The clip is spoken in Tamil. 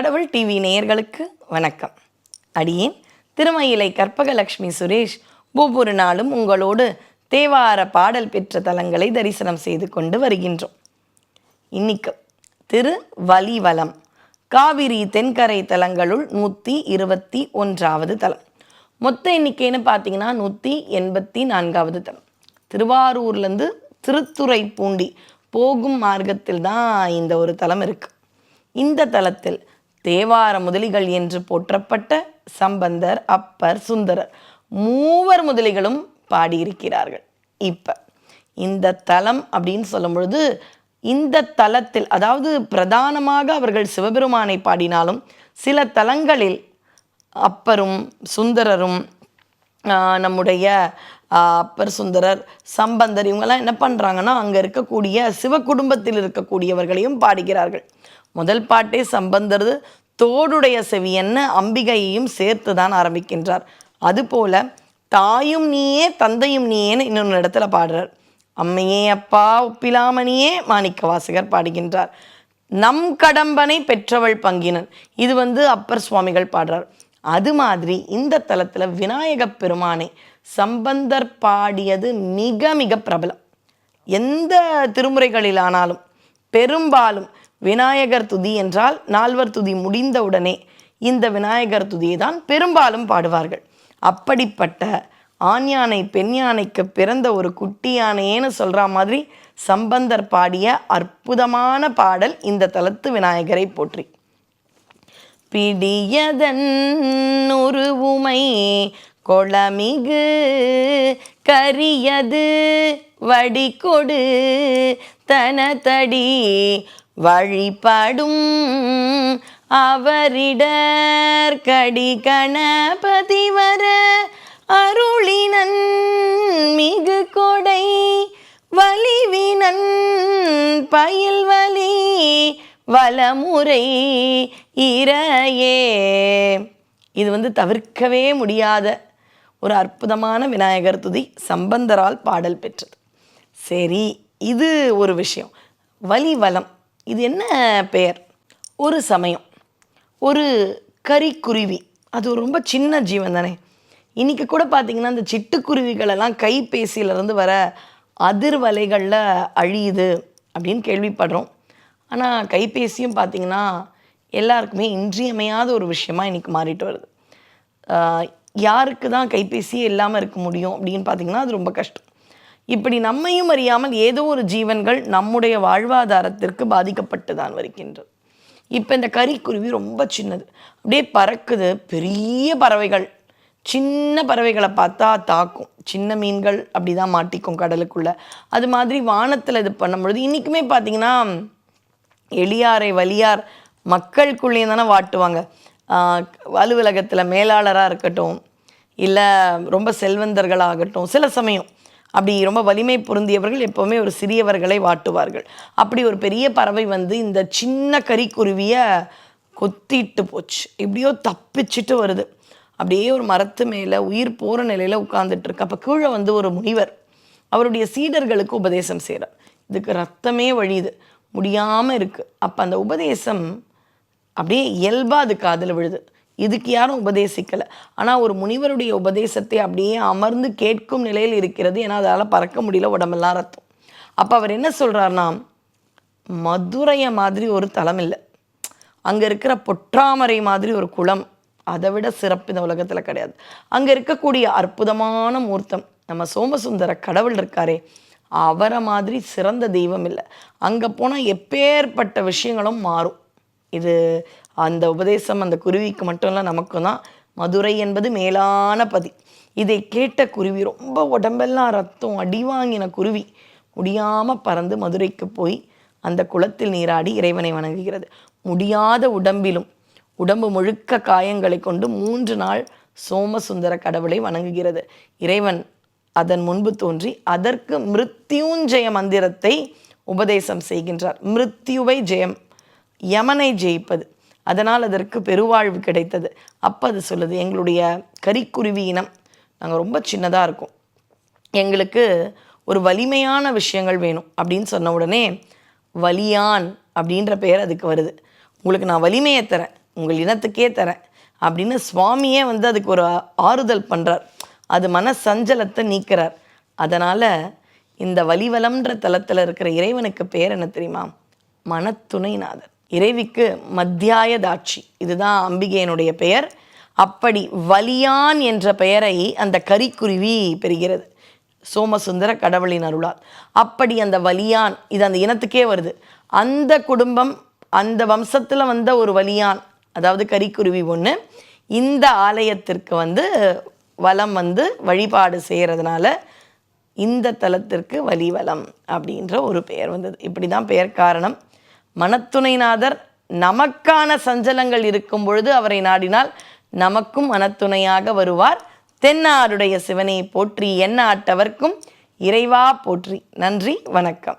கடவுள் டிவி நேயர்களுக்கு வணக்கம். அடியேன் திருமயிலை கற்பகலட்சுமி சுரேஷ் ஒவ்வொரு நாளும் உங்களோடு தேவார பாடல் பெற்ற தலங்களை தரிசனம் செய்து கொண்டு வருகின்றோம். இன்னைக்கு திரு வலிவலம் காவிரி தென்கரை தலங்களுள் நூற்றி இருபத்தி ஒன்றாவது தலம். மொத்த எண்ணிக்கைன்னு பார்த்தீங்கன்னா நூற்றி எண்பத்தி நான்காவது தலம். திருவாரூர்லேருந்து திருத்துறை பூண்டி போகும் மார்க்கத்தில் தான் இந்த ஒரு தலம் இருக்குது இந்த தலத்தில் தேவார முதலிகள் என்று போற்றப்பட்ட சம்பந்தர் அப்பர் சுந்தரர் மூவர் முதலிகளும் பாடியிருக்கிறார்கள். இப்போ இந்த தலம் அப்படின்னு சொல்லும் பொழுது இந்த தலத்தில் அதாவது பிரதானமாக அவர்கள் சிவபெருமானை பாடினாலும் சில தலங்களில் அப்பரும் சுந்தரரும் நம்முடைய அப்பர் சுந்தரர் சம்பந்தர் இவங்கெல்லாம் என்ன பண்ணுறாங்கன்னா அங்கே இருக்கக்கூடிய சிவ குடும்பத்தில் இருக்கக்கூடியவர்களையும் பாடுகிறார்கள். முதல் பாட்டே சம்பந்தர் தோடுடைய செவியன்னு அம்பிகையையும் சேர்த்து தான் ஆரம்பிக்கின்றார். அதுபோல தாயும் நீயே தந்தையும் நீயேன்னு இன்னொன்று இடத்துல பாடுறார். அம்மையே அப்பா ஒப்பிலாமணியே மாணிக்க வாசகர் பாடுகின்றார். நம் கடம்பனை பெற்றவள் பங்கினன். இது வந்து அப்பர் சுவாமிகள் பாடுறார். அது மாதிரி இந்த தலத்தில் விநாயகப் பெருமானை சம்பந்தர் பாடியது மிக மிக பிரபலம். எந்த திருமுறைகளிலானாலும் பெரும்பாலும் விநாயகர் துதி என்றால் நால்வர் துதி முடிந்தவுடனே இந்த விநாயகர் துதியை தான் பெரும்பாலும் பாடுவார்கள். அப்படிப்பட்ட ஆண் யானை பெண் யானைக்கு பிறந்த ஒரு குட்டி யானையேன்னு சொல்கிற மாதிரி சம்பந்தர் பாடிய அற்புதமான பாடல் இந்த தலத்து விநாயகரை போற்றி. பிடியதன் உருவுமை கொளமிகு கரியது வடிகொடு தனதடி வழிபடும் அவரிடர் கடி கணபதி வர அருளினன் மிகு கொடை வலிவினன் பயில் வலி வலமுறை இரையே இது வந்து தவிர்க்கவே முடியாத ஒரு அற்புதமான விநாயகர் துதி சம்பந்தரால் பாடல் பெற்றது. சரி இது ஒரு விஷயம். வலி வலம். இது என்ன பெயர்? ஒரு சமயம். ஒரு கரிக்குருவி அது ஒரு ரொம்ப சின்ன ஜீவன் தானே. இன்னைக்கு கூட பார்த்தீங்கன்னா இந்த சிட்டுக்குருவிகளெல்லாம் கைபேசியிலேருந்து வர அதிர்வலைகளில் அழியுது அப்படின்னு கேள்விப்படுறோம். ஆனால் கைபேசியும் பார்த்தீங்கன்னா எல்லாருக்குமே இன்றியமையாத ஒரு விஷயமாக இன்றைக்கி மாறிட்டு வருது. யாருக்கு தான் கைபேசியே இல்லாமல் இருக்க முடியும் அப்படின்னு பார்த்தீங்கன்னா அது ரொம்ப கஷ்டம். இப்படி நம்மையும் அறியாமல் ஏதோ ஒரு ஜீவன்கள் நம்முடைய வாழ்வாதாரத்திற்கு பாதிக்கப்பட்டு தான் வருகின்றது. இப்போ இந்த கரிக்குருவி ரொம்ப சின்னது. அப்படியே பறக்குது. பெரிய பறவைகள். சின்ன பறவைகளை பார்த்தா தாக்கும். சின்ன மீன்கள் அப்படி தான் மாட்டிக்கும் கடலுக்குள்ள. அது மாதிரி வானத்தில் இது பண்ணும்பொழுது இன்றைக்குமே பார்த்தீங்கன்னா எளியாரை வலியார் மக்களுக்குள்ளேயும் தானே வாட்டுவாங்க. அலுவலகத்தில் மேலாளராக இருக்கட்டும் இல்லை ரொம்ப செல்வந்தர்களாகட்டும் சில சமயம் அப்படி ரொம்ப வலிமை பொருந்தியவர்கள் எப்போவுமே ஒரு சிறியவர்களை வாட்டுவார்கள். அப்படி ஒரு பெரிய பறவை வந்து இந்த சின்ன கரிக்குருவியை கொத்திட்டு போச்சு. எப்படியோ தப்பிச்சிட்டு வருது. அப்படியே ஒரு மரத்து மேலே உயிர் போகிற நிலையில் உட்கார்ந்துட்டு இருக்கு. அப்போ கீழே வந்து ஒரு முனிவர் அவருடைய சீடர்களுக்கு உபதேசம் செய்கிறார் இதுக்கு ரத்தமே வழியுது. முடியாமல் இருக்குது அப்போ அந்த உபதேசம் அப்படியே இயல்பாக அது காதில் விழுது. இதுக்கு யாரும் உபதேசிக்கலை. ஆனால் ஒரு முனிவருடைய உபதேசத்தை அப்படியே அமர்ந்து கேட்கும் நிலையில் இருக்கிறது. ஏன்னா அதால் பறக்க முடியல உடம்பெல்லாம் ரத்தம். அப்போ அவர் என்ன சொல்கிறாருன்னா மதுரையை மாதிரி ஒரு தலம் இல்லை. அங்கே இருக்கிற பொற்றாமரை மாதிரி ஒரு குளம். அதை விட சிறப்பு இந்த உலகத்தில் கிடையாது. அங்கே இருக்கக்கூடிய அற்புதமான மூர்த்தம். நம்ம சோமசுந்தர கடவுள் இருக்காரே. அவரை மாதிரி சிறந்த தெய்வம் இல்லை. அங்கே போனால் எப்பேற்பட்ட விஷயங்களும் மாறும். இது அந்த உபதேசம் அந்த குருவிக்கு மட்டும் இல்லை நமக்கும் தான் மதுரை என்பது மேலான பதி. இதை கேட்ட குருவி ரொம்ப உடம்பெல்லாம் ரத்தம் அடி வாங்கின குருவி. முடியாமல் பறந்து மதுரைக்கு போய் அந்த குளத்தில் நீராடி இறைவனை வணங்குகிறது. முடியாத உடம்பிலும் உடம்பு முழுக்க காயங்களை கொண்டு மூன்று நாள் சோமசுந்தர கடவுளை வணங்குகிறது. இறைவன் அதன் முன்பு தோன்றி அதற்கு மிருத்யுஞ்சய மந்திரத்தை உபதேசம் செய்கின்றார். மிருத்யுவை ஜெயம் யமனை ஜெயிப்பது. அதனால் அதற்கு பெருவாழ்வு கிடைத்தது. அப்போ அது சொல்லுது எங்களுடைய கரிக்குருவி இனம் நாங்கள் ரொம்ப சின்னதாக இருக்கோம். எங்களுக்கு ஒரு வலிமையான விஷயங்கள் வேணும் அப்படின்னு சொன்ன உடனே வலியான் அப்படின்ற பெயர் அதுக்கு வருது. உங்களுக்கு நான் வலிமையை தரேன் உங்கள் இனத்துக்கே தரேன் அப்படின்னு சுவாமியே வந்து அதுக்கு ஒரு ஆறுதல் பண்ணுறார் அது மன சஞ்சலத்தை நீக்கிறார். அதனால் இந்த வலிவலம்ன்ற தலத்தில் இருக்கிற இறைவனுக்கு பேர் என்ன தெரியுமா? மனத்துணைநாதர். இறைவிக்கு மத்தியாயதாட்சி இதுதான் அம்பிகையினுடைய பெயர். அப்படி வலியான் என்ற பெயரை அந்த கரிக்குருவி பெறுகிறது. சோமசுந்தர கடவுளின் அருளால். அப்படி அந்த வலியான் இது அந்த இனத்துக்கே வருது. அந்த குடும்பம் அந்த வம்சத்தில் வந்த ஒரு வலியான் அதாவது கரிக்குருவி ஒன்று இந்த ஆலயத்திற்கு வந்து வலம் வந்து வழிபாடு செய்கிறதுனால இந்த தலத்திற்கு வலிவலம் அப்படின்ற ஒரு பெயர் வந்தது. இப்படி தான் பெயர் காரணம். மனத்துணைநாதர் நமக்கான சஞ்சலங்கள் இருக்கும் பொழுது அவரை நாடினால் நமக்கும் மனத்துணையாக வருவார். தென்னாருடைய சிவனை போற்றி என்ன ஆட்டவர்க்கும் இறைவா போற்றி. நன்றி வணக்கம்.